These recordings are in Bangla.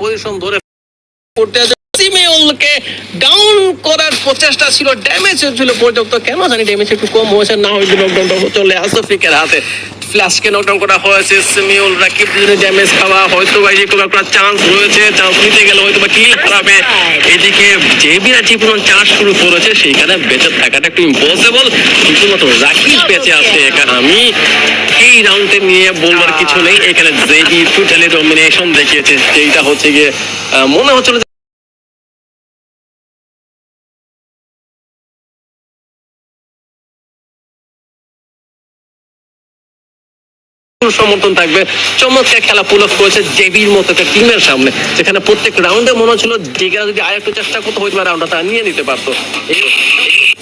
পজিশন ধরে ডাউন করার প্রচেষ্টা ছিল ড্যামেজ হয়েছিল পর্যাপ্ত। কেন জানি ড্যামেজ একটু কম হয়েছে, না হয়তো লকডাউনটা চলে আসতো ফিকের হাতে। ফ্ল্যাশকে নকডাউন করা হয়েছে, সিমিউল রাকিব যদি ড্যামেজ খাওয়া হয়তো বা যে কোনো একটা চান্স চান্স নিতে গেলে হয়তো বা হারাবে এদিকে শুরু করেছে, সেইখানে বেঁচে থাকাটা একটু ইম্পসিবল শুধুমাত্র রাকিব বেঁচে আছে এখানে আমি এই রাউন্ডে নিয়ে বলবার কিছু নেই। এখানে টোটালি ডমিনেশন দেখিয়েছে যেটা হচ্ছে গিয়ে মনে হচ্ছিল full সমর্থন থাকবে। চমৎকার খেলা পুল অফ করেছে জেবির মতো একটা টিমের সামনে যেখানে প্রত্যেক রাউন্ডে মনে হচ্ছিল জেগা যদি আরেকটু চেষ্টা করতে হয়তো রাউন্ডটা তারা নিয়ে নিতে পারতো।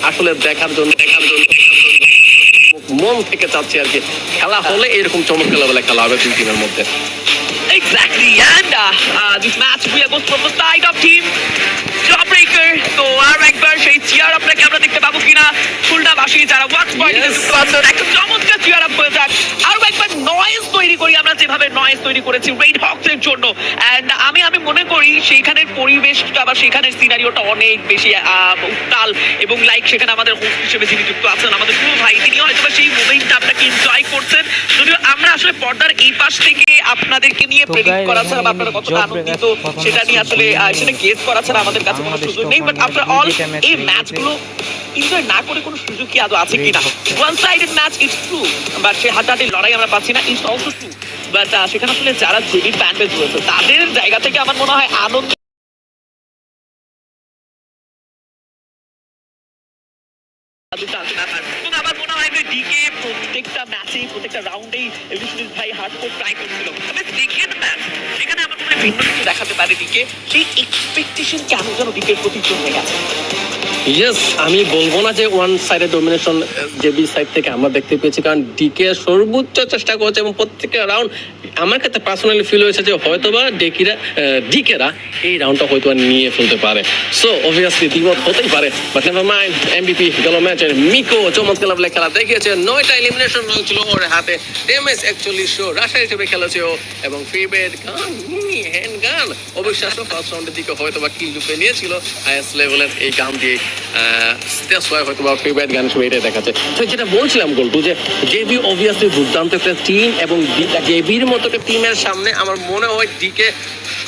আসলে দেখার জন্য দেখার জন্য মন থেকে চাচ্ছি আর কি। খেলা হলে এরকম চমৎকার লেভেলে খেলা হবে দুই টিমের মধ্যে। Exactly, and uh, uh, this match we are going from the side of team Jawbreaker. তো আর একবার সেই চেয়ার আপনাকে আমরা দেখতে পাবো কিনা খুলনাবাসী যারা ওয়াচ পয়েন্টে চমৎকার চেয়ার আপ হয়ে যাক। আরও একবার নয়েজ তৈরি করি আমরা যেভাবে নয়েজ তৈরি করেছি রেড হকস এর জন্য। এন্ড আমি আমি মনে করি সেইখানের পরিবেশটা বা সেখানের সিনারিওটা অনেক বেশি উত্তাল এবং লাইক সেখানে আমাদের হোস্ট হিসেবে যিনি যুক্ত আছেন আমাদের পুরো ভাই তিনি হয়তো সেই মোমেন্টটা আপনাকে এনজয় করছেন। যদিও আমরা আসলে পর্দার এই পাশ থেকে আপনাদেরকে নিয়ে প্রেডিক্ট করা ছাড়া আপনারা কতটা আনন্দিত সেটা নিয়ে আসলে সেটা গেস করা ছাড়া আমাদের কাছে কোনো সুযোগ নেই। বাট আফটার অল এই ম্যাচগুলো এনজয় না করে কোনো সুযোগ কি আদৌ আছে কিনা. One sided match it's true but সেই হাড্ডাহাড্ডি লড়াই আমরা পাচ্ছি না ইটস অলসো ট্রু বাট সেখানে আসলে যারা জেবি ফ্যান বেজ রয়েছে তাদের জায়গা থেকে আমার মনে হয় আনন্দ আমার মনে হয় ডিকে প্রত্যেকটা ম্যাচেই প্রত্যেকটা রাউন্ডেই এলিশনিস ভাই হার্ডকোর ট্রাই করছিল। তবে সেকেন্ড ম্যাচ সেখানে আমার মনে হয় ভিন্ন কিছু দেখাতে পারে ডিকে সেই এক্সপেকটেশন কেন যেন ডিকের প্রতি জমে গেছে? ইয়েস আমি বলব না যে ওয়ান সাইডের ডোমিনেশন জেবি সাইড থেকে আমরা দেখতে পেয়েছি। কারণ ডিকে সর্বোচ্চ চেষ্টা করেছে এবং প্রত্যেকটা রাউন্ড আমার কাছে পার্সোনালি ফিল হয়েছে যে হয়তোবা ডেকিরা ডিকেরা এই রাউন্ডটা হয়তো নিয়ে ফেলতে পারে। সো অবভিয়াসলি দ্বিমত হতেই পারে বাট নেভার মাইন্ড এমবিপি গেল ম্যাচের মিকো চমৎকার লেভেলে খেলা দেখিয়েছে। নয়টা এলিমিনেশন ছিল ওর হাতে। এমএস একচল্লিশশো রাশার হিসেবে খেলেছে ও, এবং ফেভারিট গান হ্যান্ড গান। অবিশ্বাস্য ফার্স্ট রাউন্ডের দিকে হয়তো বা কিল লুপে নিয়েছিল। হাইয়েস্ট লেভেলের এই গান দিয়ে দ্যাটস ওয়াই হয়তো বা ফেভারিট গান হিসেবে এটাই দেখাচ্ছে। তো যেটা বলছিলাম গোল্টু যে জেবি অবভিয়াসলি দুর্দান্ত একটা টিম এবং জেবির মতো একটা টিমের সামনে আমার মনে হয় ডিকে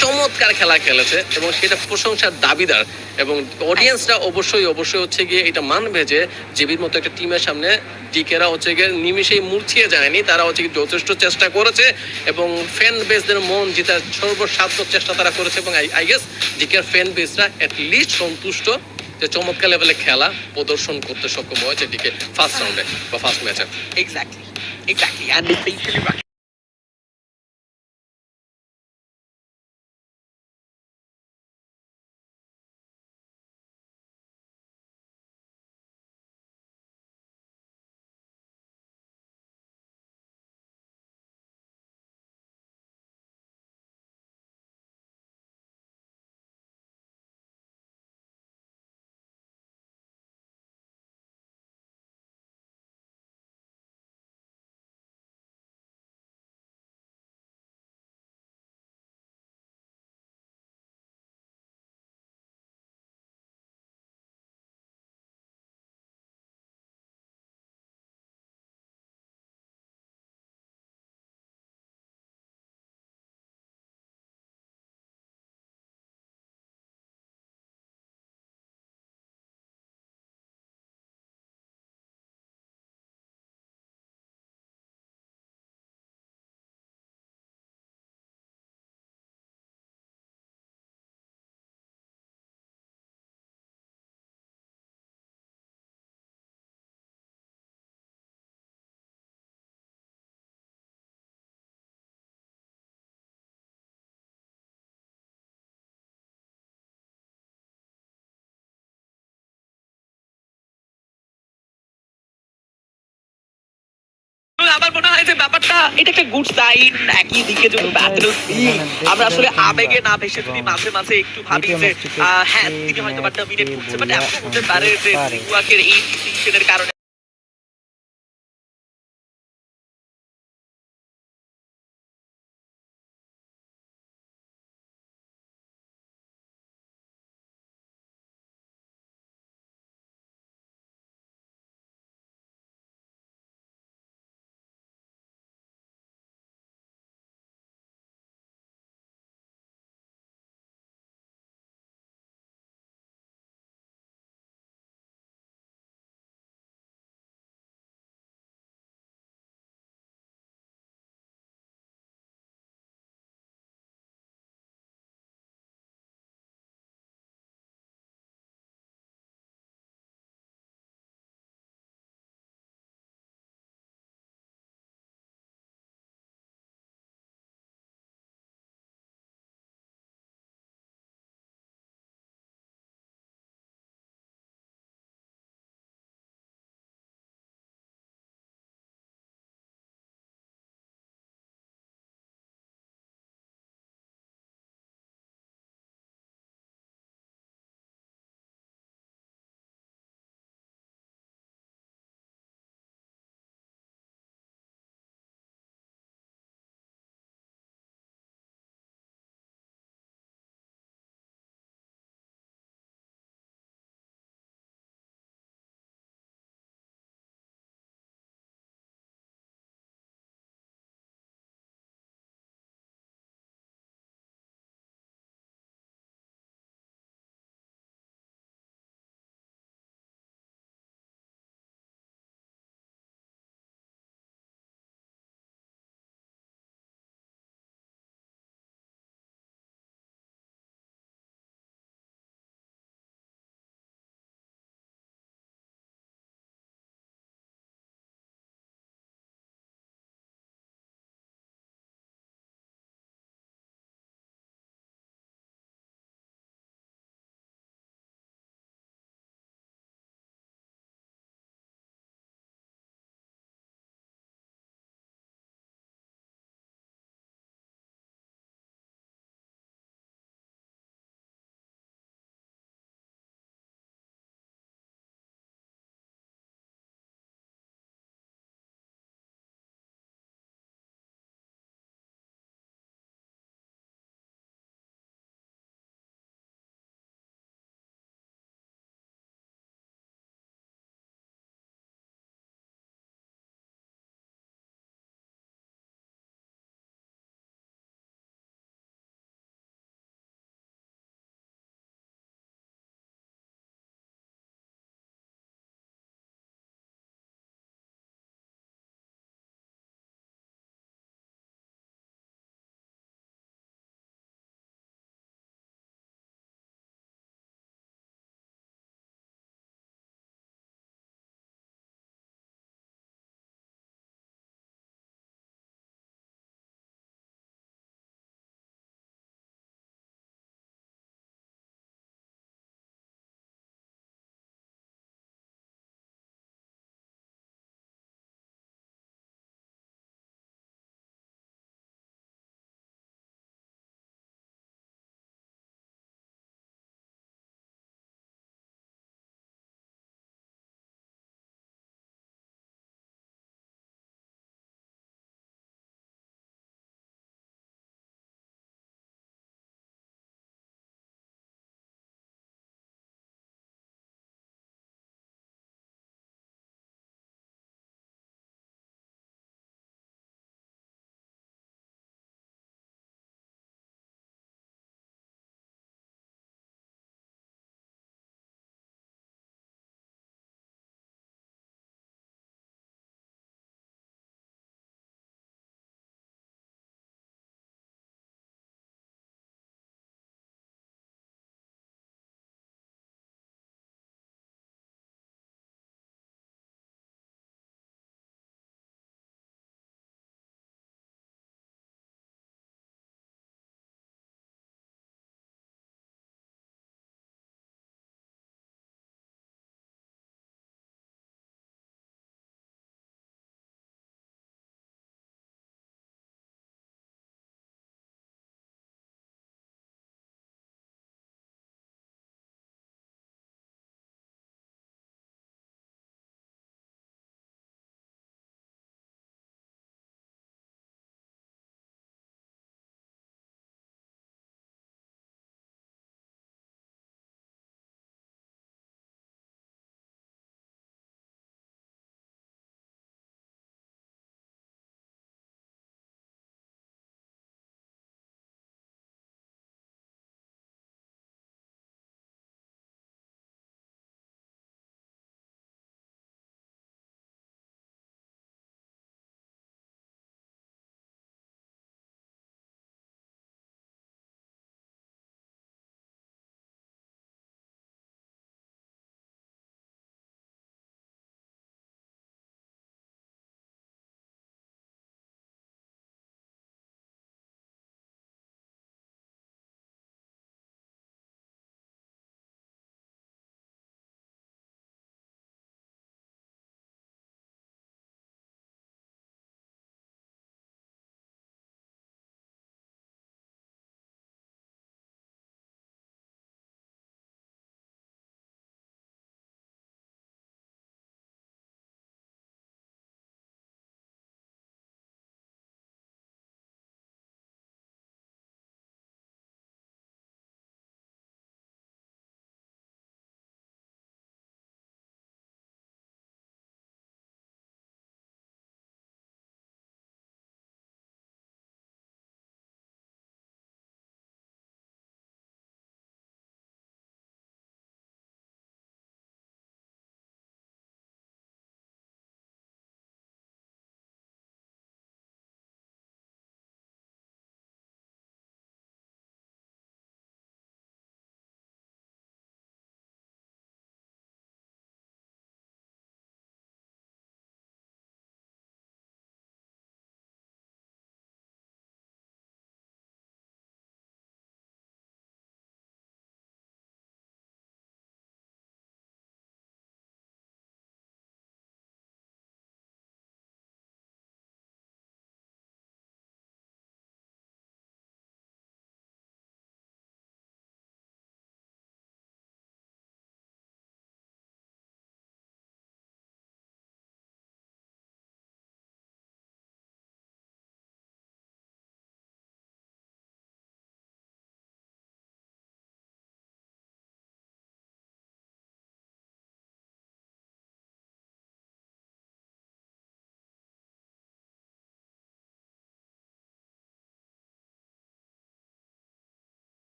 চমৎকার খেলা খেলেছে এবং সেটা প্রশংসার দাবিদার এবং অডিয়েন্সরা অবশ্যই অবশ্যই হচ্ছে গিয়ে এটা মানবে যে জেবির মতো একটা টিমের সামনে ডিকেরা হচ্ছে গিয়ে নিমিশেই মূর্ছিয়ে যায়নি। তারা হচ্ছে গিয়ে যথেষ্ট চেষ্টা করেছে এবং ফ্যান বেসদের মন জেতার সর্বসাধ্য চেষ্টা তারা করেছে এবং আই গেস ডিকের ফ্যান বেসরা লিস্ট সন্তুষ্ট যে চমৎকার লেভেলে খেলা প্রদর্শন করতে সক্ষম হয়েছে ডিকে ফার্স্ট রাউন্ডে বা ফার্স্ট ম্যাচে এক্স্যাক্টলি এক্স্যাক্টলি আমার মনে হয় যে ব্যাপারটা এটা একটা গুড সাইন একই দিকে যদি ব্যাটেল আমরা আসলে আবেগে না ভেসে যদি মাঝে মাঝে একটু ভাবি যে হ্যাঁ তিনি হয়তো বা ডমিনেট করছে বাট এখন হতে পারে যে রিওয়াকের এই ডিসিশনের কারণে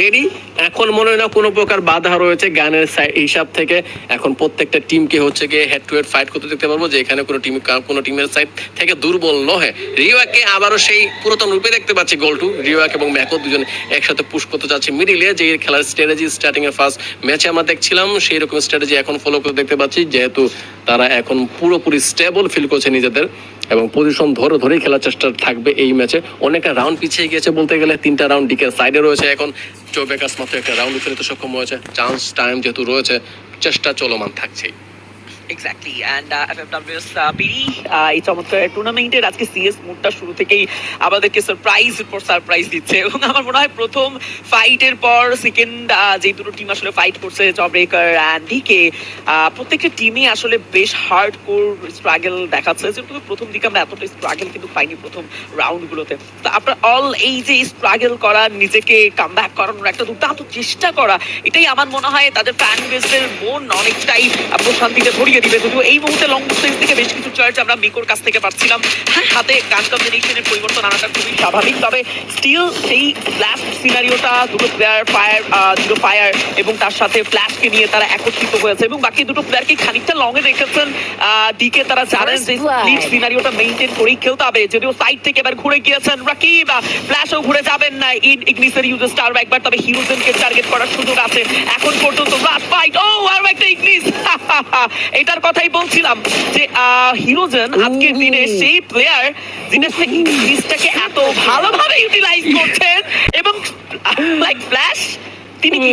রেডি এখন মনে হয় না কোনো প্রকার বাধা রয়েছে গানের হিসাব থেকে। এখন প্রত্যেকটা টিমকে হচ্ছে গিয়ে হেড টু হেড ফাইট করতে দেখতে পারব যে এখানে কোনো টিম কোনো টিমের সাইড থেকে দুর্বল নহে। রিওয়াকে আবারও সেই পুরাতন রূপে দেখতে পাচ্ছি গোলটু রিওয়াক এবং ম্যাকো দুজন একসাথে পুশ করতে মিডিলে যে খেলার স্ট্র্যাটেজি স্টার্টিং এর ফার্স্ট ম্যাচে আমরা দেখছিলাম, সেই রকম স্ট্র্যাটেজি এখন ফলো করে দেখতে পাচ্ছি, যেহেতু তারা এখন পুরোপুরি স্টেবল ফিল করছে নিজেদের। এবং পজিশন ধরে ধরেই খেলার চেষ্টা থাকবে এই ম্যাচে অনেকটা রাউন্ড পিছিয়ে গিয়েছে বলতে গেলে, তিনটা রাউন্ড ডিকের সাইডে রয়েছে এখন। চৌবেকাস বেকাস মাত্র একটা রাউন্ড ফেরিতে সক্ষম হয়েছে। চান্স টাইম যেহেতু রয়েছে, চেষ্টা চলমান থাকছেই। Exactly and FFWS PD uh, এই চমৎকার টুর্নামেন্টের আজকে সিএস মুডটা শুরু থেকেই আমাদেরকে সারপ্রাইজ পর সারপ্রাইজ দিচ্ছে। এবং আমার মনে হয় প্রথম ফাইটের পর সেকেন্ড যে দুটো টিম আসলে ফাইট করছে জব ব্রেকার অ্যান্ড ডিকে প্রত্যেকটা আসলে বেশ হার্ড কোর স্ট্রাগল দেখাচ্ছে প্রথম দিকে আমরা এতটা স্ট্রাগল কিন্তু পাইনি প্রথম রাউন্ডগুলোতে তো আপনার অল এই যে স্ট্রাগল করা নিজেকে কাম ব্যাক করানোর একটা দুর্দান্ত চেষ্টা করা এটাই আমার মনে হয় তাদের ফ্যান বেসের মন অনেকটাই প্রশান্তিতে ভরিয়ে দিবে। যদিও এই মুহূর্তে লং ডিস্টেন্স থেকে বেশ কিছু চার্জ আমরা মিকোর কাছ থেকে পাচ্ছিলাম। হ্যাঁ হাতে গান কম্বিনেশনের পরিবর্তন আনাটা খুবই স্বাভাবিক। তবে স্টিল সেই লাস্ট সিনারিওটা দুটো প্লেয়ার ফায়ার দুটো ফায়ার এবং তার সাথে ফ্ল্যাশকে নিয়ে তারা একত্রিত হয়েছে এবং বাকি দুটো প্লেয়ারকে খানিকটা লং এ রেখেছেন ডিকে তারা জানেন যে স্প্লিট সিনারিওটা মেইনটেইন করেই খেলতে হবে। যদিও সাইড থেকে এবার ঘুরে গিয়েছেন রাকিব ফ্ল্যাশও ঘুরে যাবেন না। ইন ইগনিসের ইউজার স্টার একবার তবে হিরোজেনকে টার্গেট করার সুযোগ আছে। এখন পর্যন্ত লাস্ট ফাইট ও আর একটা ইগনিস! এটার কথাই বলছিলাম যে হিরোজেন আজকের দিনে সেই প্লেয়ার যিনি আসলে ইগনিসটাকে এত ভালোভাবে ইউটিলাইজ করছেন এবং লাইক ফ্ল্যাশ তিনি কি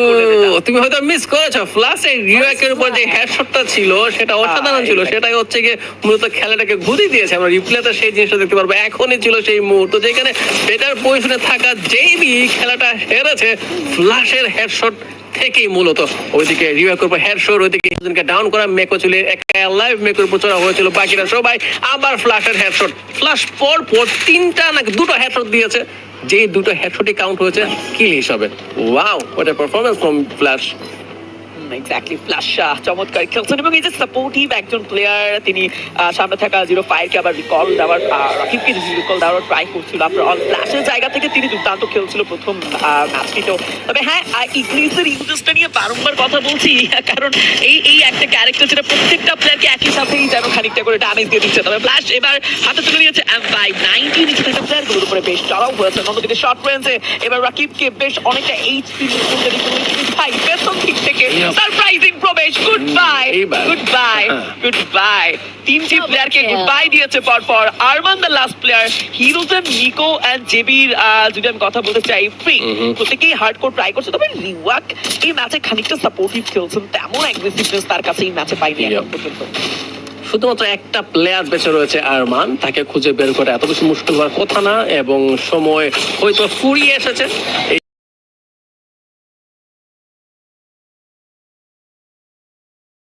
তুমি হয়তো মিস করেছ। ফ্লাশে রিওয়াকের উপর যে হেডশটটা ছিল সেটা অসাধারণ ছিল। সেটাই হচ্ছে গিয়ে মূলত খেলাটাকে ঘুরিয়ে দিয়েছে। আমরা রিপ্লেতে সেই জিনিসটা দেখতে পারব। এখনই ছিল সেই মুহূর্ত যেখানে বেটার পজিশনে থাকা জেবি খেলাটা হেরেছে। ফ্লাশের হেডশট থেকেই মূলত ওইদিকে রিওয়াকের উপর শোর, ওইদিকে হিজনকে ডাউন করা। মেকো চলে একা লাইভ মেকোর উপর চড়া হয়েছিল বাকিরা সবাই। আবার ফ্লাশের হেডশট ফ্লাশ পর পর তিনটা নাকি দুটো হেডশট দিয়েছে। যে দুটো হেডশটই কাউন্ট হয়েছে কিল হিসাবে ওয়াও ওটা performance from Flash exactly Flash চমৎকার খেলছেন। এবং এই যে সাপোর্টিভ একজন প্লেয়ার তিনি সামনে থাকা জিরো ফায়ারকে আবার রিকল দেওয়ার রাকিবকে রিকল দেওয়ার ট্রাই করছিল। আপনার অল ফ্ল্যাশের জায়গা থেকে তিনি দুর্দান্ত খেলছিল প্রথম ম্যাচটিতেও তবে হ্যাঁ ইংলিশের ইউজেসটা নিয়ে বারংবার কথা বলছি, কারণ এই এই একটা ক্যারেক্টার যেটা প্রত্যেকটা প্লেয়ারকে একই সাথেই যেন খানিকটা করে ড্যামেজ দিয়ে দিচ্ছে। তবে ফ্ল্যাশ এবার হাতে তুলে নিয়েছে ফাইভ নাইনটি নিচে প্লেয়ারগুলোর উপরে বেশ চড়াও হয়েছে। অন্যদিকে শর্ট রেঞ্জে এবার রাকিবকে বেশ অনেকটা এইচপি ভাই, পেছন দিক থেকে. সারপ্রাইজিং প্রবেশ goodbye goodbye. Goodbye তিনটি প্লেয়ারকে. গুড বাই দিয়েছে পরপর. আরমান দ্য লাস্ট প্লেয়ার হিরোজেন নিকো এন্ড জেবির যদি আমি কথা বলতে চাই ফ্রি Mhm. প্রত্যেকেই হার্ড কোর ট্রাই করছে তবে রিওয়াক এই ম্যাচে খানিকটা সাপোর্টিভ খেলছেন। তেমন অ্যাগ্রেসিভনেস তার কাছে এই ম্যাচে পাইনি এখন পর্যন্ত। শুধুমাত্র একটা প্লেয়ার বেঁচে রয়েছে আরমান তাকে খুঁজে বের করে এত বেশি মুশকিল হওয়ার কথা না এবং সময় হয়তো ফুরিয়ে এসেছে।